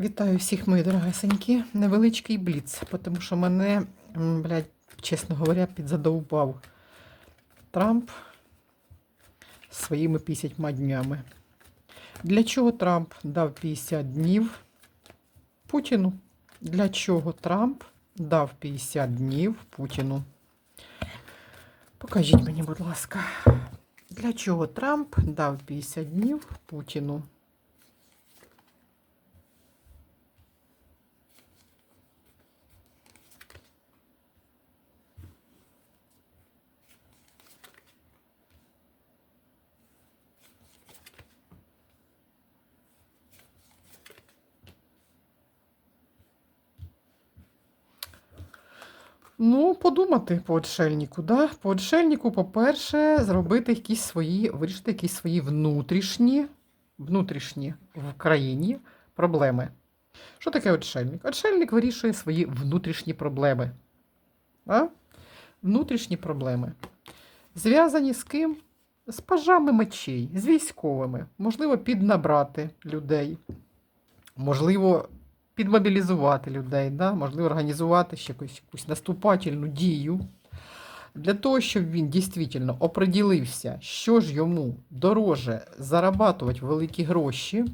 Вітаю всіх, мої дорогесенькі. Невеличкий бліц, тому що мене, блядь, чесно говоря, підзадовбав Трамп своїми 50 днями. Для чого Трамп дав 50 днів Путіну? Для чого Трамп дав 50 днів Путіну? Покажіть мені, будь ласка, для чого Трамп дав 50 днів Путіну? Ну, подумати по отшельнику, да? По отшельнику, по-перше, зробити якісь свої, вирішити якісь свої внутрішні, внутрішні в країні проблеми. Що таке отшельник? Отшельник вирішує свої внутрішні проблеми. А? Внутрішні проблеми. Зв'язані з ким? З пажами мечей, з військовими. Можливо, піднабрати людей. Можливо, підмобілізувати людей, да? можливо, організувати ще якусь, якусь наступательну дію. Для того, щоб він дійсно оприділився, що ж йому дороже зарабатувати великі гроші,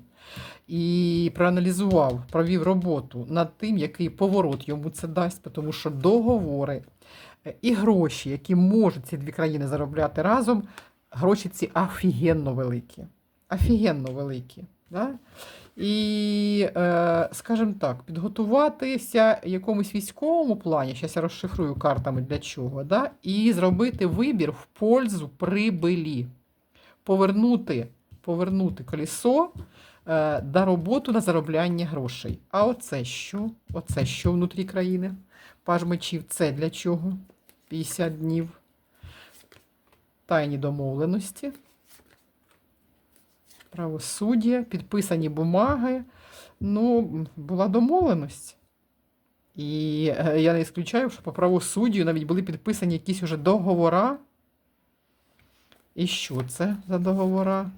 і проаналізував, провів роботу над тим, який поворот йому це дасть, тому що договори е, і гроші, які можуть ці дві країни заробляти разом, гроші ці офігенно великі. Офігенно великі. Да? І, е, скажімо так, підготуватися якомусь військовому плані, зараз я розшифрую картами для чого, да? і зробити вибір в пользу прибилі. Повернути, повернути колесо е, до роботу на заробляння грошей. А оце що? Оце що внутрі країни? Паж мечів, це для чого? 50 днів. Тайні домовленості правосуддя, підписані бумаги. Ну, була домовленість. І е, я не ісключаю, що по правосуддю навіть були підписані якісь уже договора. І що це за договора?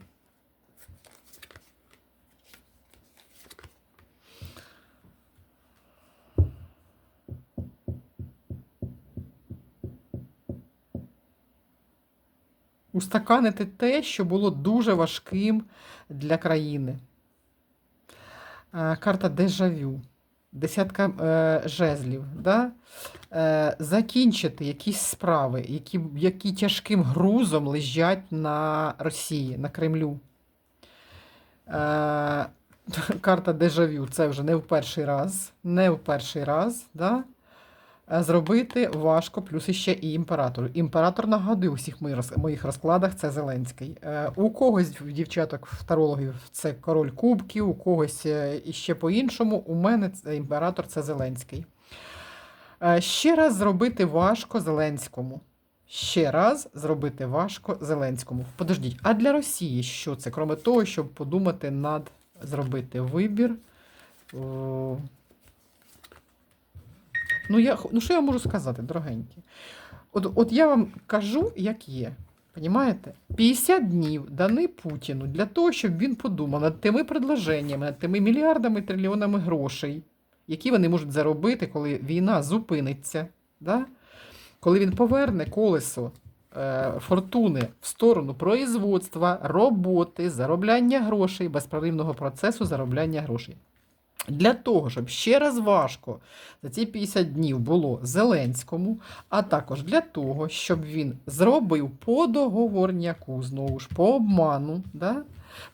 Устаканити те, що було дуже важким для країни. Е, Карта дежавю, десятка е, жезлів. Да? Е, закінчити якісь справи, які, які тяжким грузом лежать на Росії, на Кремлю. Е, карта дежавю це вже не в перший раз. Не в перший раз. Да? Е, Зробити важко, плюс іще і імператор. Імператор нагадую у всіх моїх розкладах це Зеленський. Е, У когось дівчаток тарологів це король кубків, у когось е, іще по-іншому. У мене це імператор це Зеленський. Ще раз зробити важко Зеленському. Ще раз зробити важко Зеленському. Подождіть, а для Росії що це? Кроме того, щоб подумати над зробити вибір. Ну, я, ну що я можу сказати, дорогенькі? От, от я вам кажу, як є. Понімаєте? 50 днів дані Путіну для того, щоб він подумав над тими предложеннями, над тими мільярдами, трильйонами грошей, які вони можуть заробити, коли війна зупиниться. Да? Коли він поверне колесо е, фортуни в сторону производства, роботи, заробляння грошей, безпроривного процесу заробляння грошей. Для того, щоб ще раз важко за ці 50 днів було Зеленському, а також для того, щоб він зробив по договорняку, знову ж по обману, да?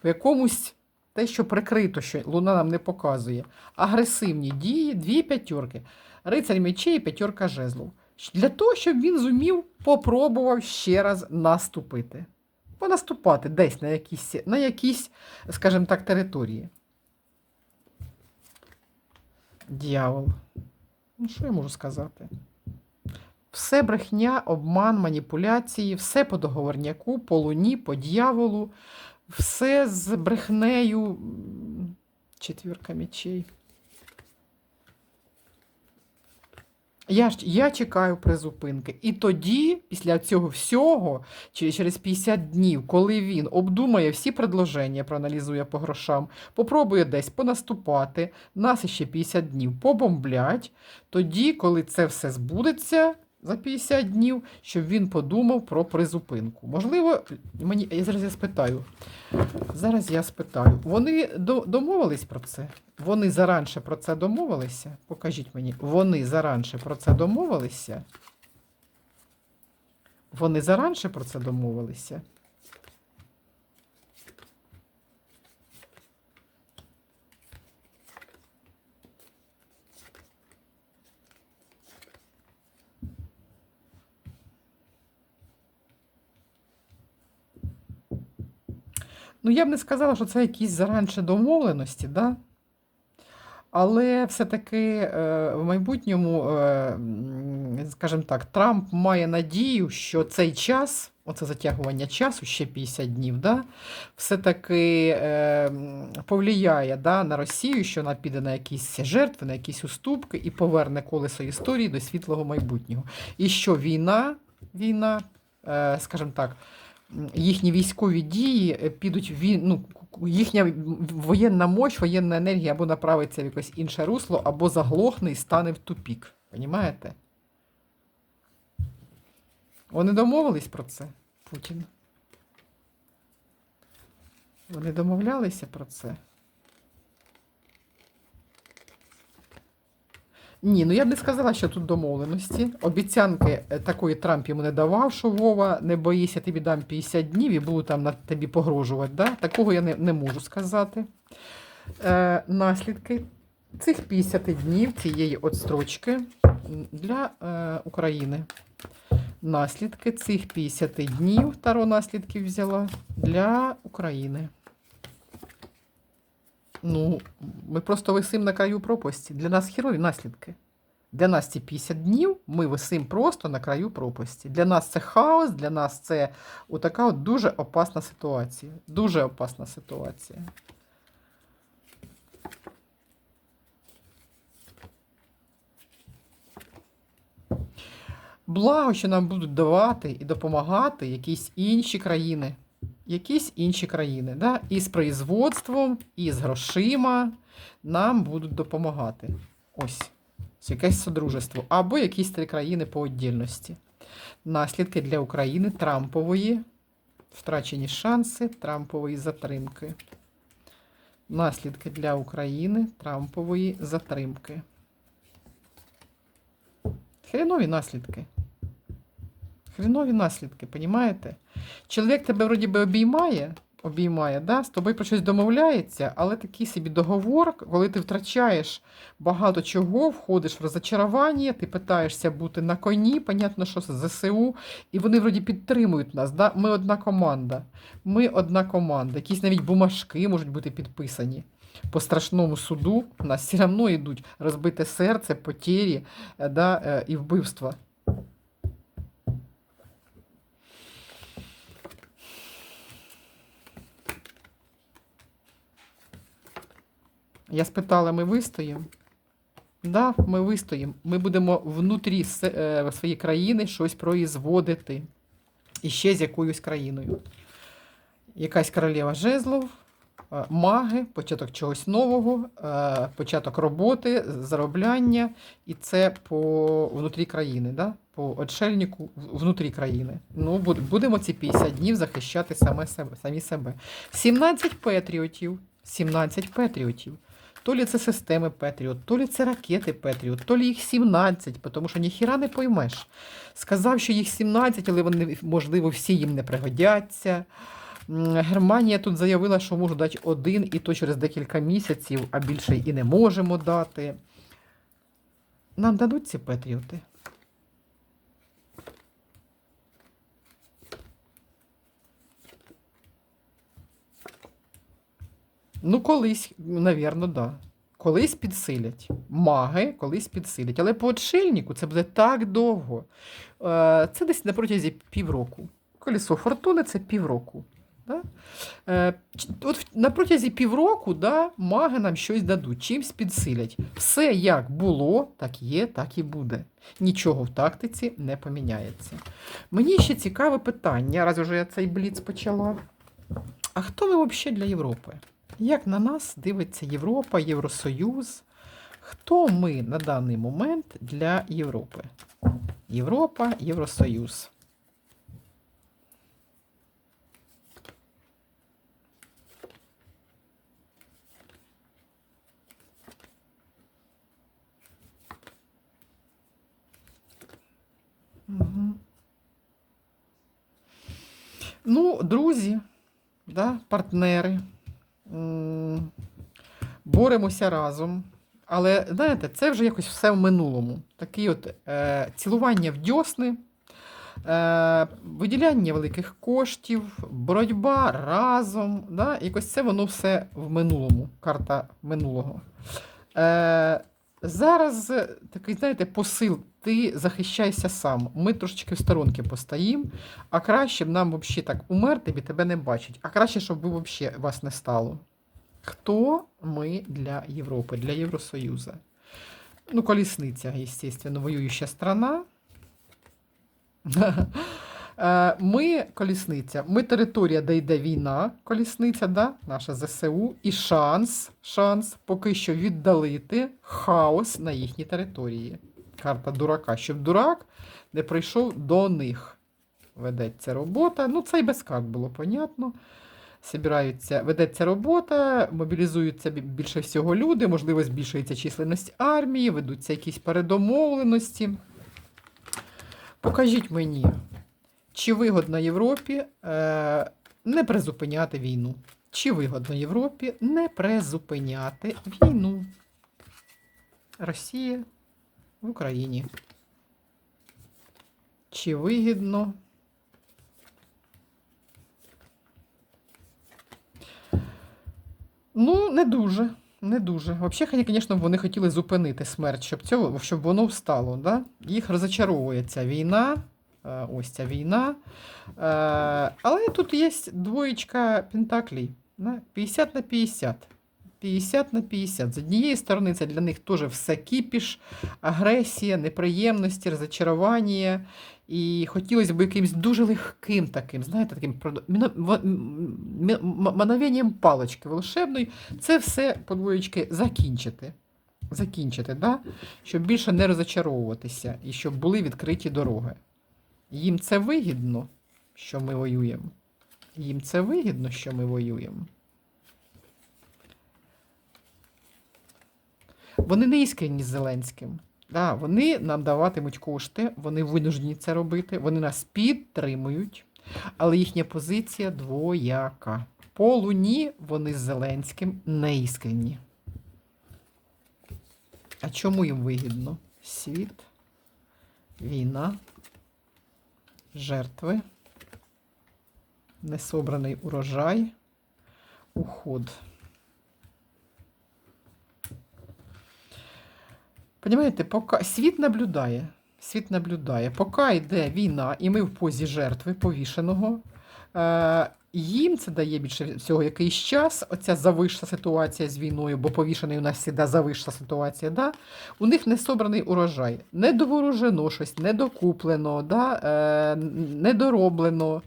в якомусь те, що прикрито, що Луна нам не показує, агресивні дії, дві п'ятерки, рицарь мечей і п'ятерка жезлов. Для того, щоб він зумів, попробував ще раз наступити. Понаступати десь на якісь, на якісь, скажімо так, території. Дьявол. Ну, що я можу сказати? Все брехня, обман, маніпуляції, все по договорняку, по луні, по дьяволу, все з брехнею. Четвірка мечей. Я, ж- я чекаю призупинки. І тоді, після цього всього, чи- через 50 днів, коли він обдумає всі предложення, проаналізує по грошам, попробує десь понаступати, нас ще 50 днів побомблять, тоді, коли це все збудеться за 50 днів, щоб він подумав про призупинку. Можливо, мені я зараз я спитаю. Зараз я спитаю. Вони до- домовились про це? Вони заранше про це домовилися? Покажіть мені, вони заранше про це домовилися? Вони заранше про це домовилися? Ну, я б не сказала, що це якісь заранше домовленості, да? Але все-таки е, в майбутньому, е, скажімо так, Трамп має надію, що цей час, оце затягування часу, ще 50 днів, да, все-таки е, повлияє да, на Росію, що вона піде на якісь жертви, на якісь уступки і поверне колесо історії до світлого майбутнього. І що війна, війна, скажімо так, їхні військові дії е, підуть в ну, їхня воєнна мощь, воєнна енергія або направиться в якесь інше русло, або заглохне і стане в тупік. Понімаєте? Вони домовились про це, Путін. Вони домовлялися про це. Ні, ну я б не сказала, що тут домовленості. Обіцянки е, такої Трамп йому не давав, що Вова, не боїся, тобі дам 50 днів і буду там на тобі погрожувати. Да? Такого я не, не можу сказати. Е, наслідки цих 50 днів цієї отстрочки для е, України. Наслідки цих 50 днів, таро наслідків взяла для України. Ну, ми просто висим на краю пропасті. Для нас херові наслідки. Для нас ці 50 днів ми висим просто на краю пропасті. Для нас це хаос, для нас це отака от дуже опасна ситуація. Дуже опасна ситуація. Благо, що нам будуть давати і допомагати якісь інші країни. Якісь інші країни. Да? І з производством, і з грошима нам будуть допомагати. Ось. Якесь содружество. Або якісь три країни по віддільності. Наслідки для України Трампової. Втрачені шанси Трампової затримки. Наслідки для України Трампової затримки. Хренові наслідки. Хренові наслідки, понімаєте? Чоловік тебе вроді би обіймає, обіймає, да? з тобою про щось домовляється, але такий собі договор, коли ти втрачаєш багато чого, входиш в розочарування, ти питаєшся бути на коні, понятно, що це ЗСУ, і вони вроді підтримують нас. Да? Ми одна команда. Ми одна команда. Якісь навіть бумажки можуть бути підписані. По страшному суду у нас все одно йдуть розбите серце, потері е, да, е, і вбивства. Я спитала, ми вистоїмо? Да, ми вистоїмо. Ми будемо внутрі е, своєї країни щось производити. І ще з якоюсь країною. Якась королева жезлов, е, маги, початок чогось нового, е, початок роботи, заробляння, і це по внутрі країни, да? по отшельнику внутрі країни. Ну, будемо ці 50 днів захищати саме себе, самі себе. 17 патріотів, 17 патріотів. То лі це системи Петріот, то лі це ракети Петріот, то лі їх 17, тому що ніхіра не поймеш. Сказав, що їх 17, але вони, можливо, всі їм не пригодяться. Германія тут заявила, що можу дати один, і то через декілька місяців, а більше і не можемо дати. Нам дадуть ці Петріоти. Ну, колись, навірно, да. Колись підсилять. Маги колись підсилять. Але по отшельнику це буде так довго. Е, Це десь на протязі півроку. Колесо фортуни це півроку. Да? Е, от на протязі півроку да, маги нам щось дадуть, чимсь підсилять. Все як було, так є, так і буде. Нічого в тактиці не поміняється. Мені ще цікаве питання, раз вже я цей бліц почала. А хто ми взагалі для Європи? Як на нас дивиться Європа, Євросоюз? Хто ми на даний момент для Європи? Європа, Євросоюз. Мгм. Ну, друзі, да, партнери. Боремося разом. Але знаєте, це вже якось все в минулому. Такі от е, цілування в дьосни, е, виділяння великих коштів, боротьба разом. Да? Якось це воно все в минулому, карта минулого. Е, зараз такий, знаєте, посил, ти захищайся сам. Ми трошечки в сторонки постоїмо, а краще б нам взагалі так умерти, бо тебе не бачить. А краще, щоб ви взагалі вас не стало. Хто ми для Європи, для Євросоюзу? Ну, колісниця, естественно, воююча страна. Е, Ми колісниця, ми територія, де йде війна, колісниця, да? наша ЗСУ, і шанс, шанс поки що віддалити хаос на їхній території. Карта дурака, щоб дурак не прийшов до них. Ведеться робота. Ну, це і без карт було понятно. Собираються, ведеться робота, мобілізуються більше всього люди, можливо, збільшується численність армії, ведуться якісь передомовленості. Покажіть мені, чи вигодно Європі е, не призупиняти війну? Чи вигодно Європі не призупиняти війну? Росія в Україні. Чи вигідно? Ну, не дуже. Не дуже. Взагалі, звісно, вони хотіли зупинити смерть, щоб цього, щоб воно встало. Да? Їх розочаровує ця війна. е, Ось ця війна. Е, Але тут є двоєчка пентаклей. 50 на 50. 50 на 50. З однієї сторони, це для них теж все кіпіш, агресія, неприємності, розочарування. І хотілося б якимось дуже легким таким, знаєте, таким мановенням палички волшебної, це все подвоєчки закінчити. Закінчити, да? щоб більше не розочаровуватися і щоб були відкриті дороги. Їм це вигідно, що ми воюємо. Їм це вигідно, що ми воюємо. Вони не іскренні з Зеленським. Да, вони нам даватимуть кошти, вони винуждені це робити, вони нас підтримують, але їхня позиція двояка. По луні вони з Зеленським не іскренні. А чому їм вигідно? Світ, війна, жертви, несобраний урожай, уход. Понимаєте, поки світ наблюдає. Світ наблюдає, поки йде війна, і ми в позі жертви повішеного. Е, їм це дає більше всього якийсь час. Оця завишла ситуація з війною, бо повішений у нас завжди завишла ситуація. Да? У них не собраний урожай, не доворожено щось, не докуплено, да? е, не дороблено.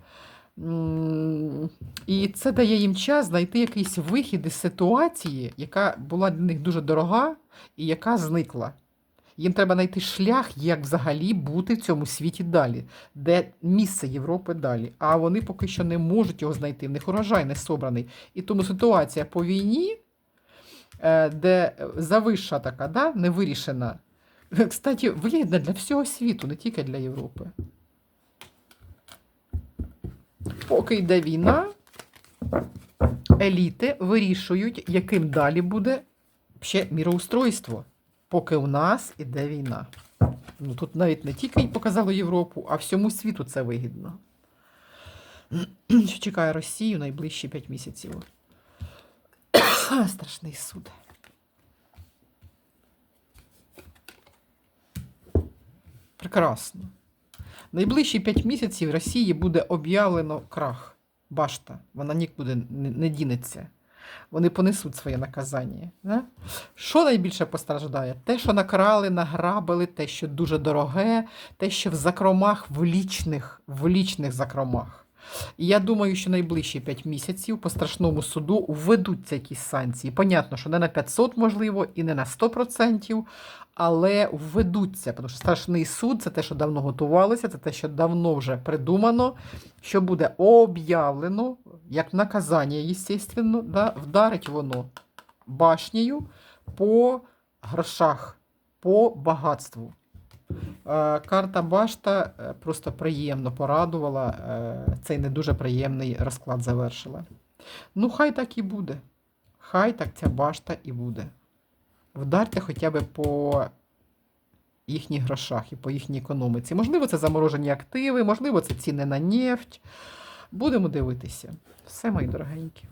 М, І це дає їм час знайти якийсь вихід із ситуації, яка була для них дуже дорога і яка зникла. Їм треба знайти шлях, як взагалі бути в цьому світі далі, де місце Європи далі. А вони поки що не можуть його знайти. В них урожай не собраний. І тому ситуація по війні, е, де завища така, да, не вирішена, кстати, вигідна для всього світу, не тільки для Європи. Поки йде війна, еліти вирішують, яким далі буде ще міроустройство, поки у нас іде війна. Ну, тут навіть не тільки показало Європу, а всьому світу це вигідно. Що чекає Росію найближчі 5 місяців. Страшний суд. Прекрасно. Найближчі 5 місяців Росії буде об'явлено крах. башта, вона нікуди не дінеться. Вони понесуть своє наказання. Да? Що найбільше постраждає? Те, що накрали, награбили, те, що дуже дороге, те, що в закромах, в лічних, в лічних закромах. Я думаю, що найближчі 5 місяців по страшному суду введуться якісь санкції. Понятно, що не на 500, можливо, і не на 100%, але введуться, тому що страшний суд це те, що давно готувалося, це те, що давно вже придумано, що буде об'явлено як наказання, звісно, да, вдарить воно башнею по грошах, по багатству. Е, Карта Башта е, просто приємно порадувала. е, Цей не дуже приємний розклад завершила. Ну, хай так і буде. Хай так ця башта і буде. Вдарте хоча б по їхніх грошах і по їхній економіці. Можливо, це заморожені активи, можливо, це ціни на нефть. Будемо дивитися. Все, мої дорогенькі.